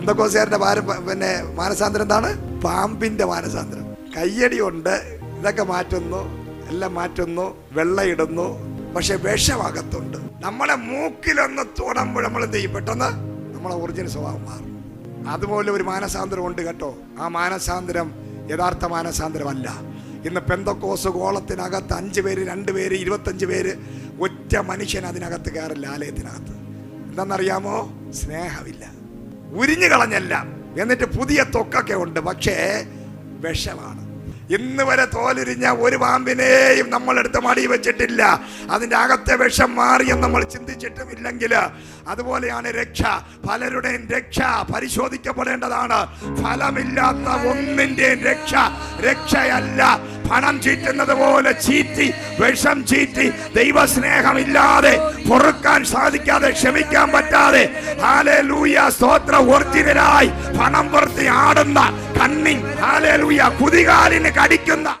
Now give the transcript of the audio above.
പാര പിന്നെ മാനസാന്തരം എന്താണ്? പാമ്പിന്റെ മാനസാന്തരം. കയ്യടി ഉണ്ട് ഇതൊക്കെ മാറ്റുന്നു എല്ലാം മാറ്റുന്നു വെള്ളയിടുന്നു പക്ഷെ വിഷമകത്തുണ്ട്. നമ്മളെ മൂക്കിലൊന്ന് തൊടുമ്പോൾ നമ്മൾ എന്ത് ചെയ്യും? പെട്ടെന്ന് നമ്മളെ ഒറിജിനൽ സ്വഭാവം മാറും. അതുപോലെ ഒരു മാനസാന്തരം ഉണ്ട് കേട്ടോ. ആ മാനസാന്തരം യഥാർത്ഥ മാനസാന്തരമല്ല. ഇന്ന് പെന്തക്കോസ് ഗോളത്തിനകത്ത് അഞ്ച് പേര് രണ്ട് പേര് ഇരുപത്തഞ്ച് പേര് ഒറ്റ മനുഷ്യൻ അതിനകത്ത് കയറില്ല ആലയത്തിനകത്ത്. എന്താണെന്നറിയാമോ? സ്നേഹമില്ല. ഉരിഞ്ഞു കളഞ്ഞല്ല. എന്നിട്ട് പുതിയ തൊക്കൊക്കെ ഉണ്ട്. പക്ഷേ വിഷമാണ്. ഇന്ന് വരെ തോലുരിഞ്ഞ ഒരു പാമ്പിനെയും നമ്മൾ എടുത്ത് മടി വെച്ചിട്ടില്ല. അതിന്റെ അകത്തെ വിഷം മാറിയെന്ന് നമ്മൾ ചിന്തിച്ചിട്ടും ഇല്ലെങ്കിൽ അതുപോലെയാണ് രക്ഷ. പലരുടെയും രക്ഷ പരിശോധിക്കപ്പെടേണ്ടതാണ്. ഫലമില്ലാത്ത ഒന്നിന്റെയും രക്ഷ. രക്ഷയല്ല. പണം ചീറ്റുന്നത് പോലെ ചീറ്റി വിഷം ചീറ്റി ദൈവസ്നേഹമില്ലാതെ പൊറുക്കാൻ സാധിക്കാതെ ക്ഷമിക്കാൻ പറ്റാതെ ഹാലേലൂയ സ്തോത്ര പണം പുറത്ത് ആടുന്ന കണ്ണി ഹാലേലൂയ കുതികാലിന് കടിക്കുന്ന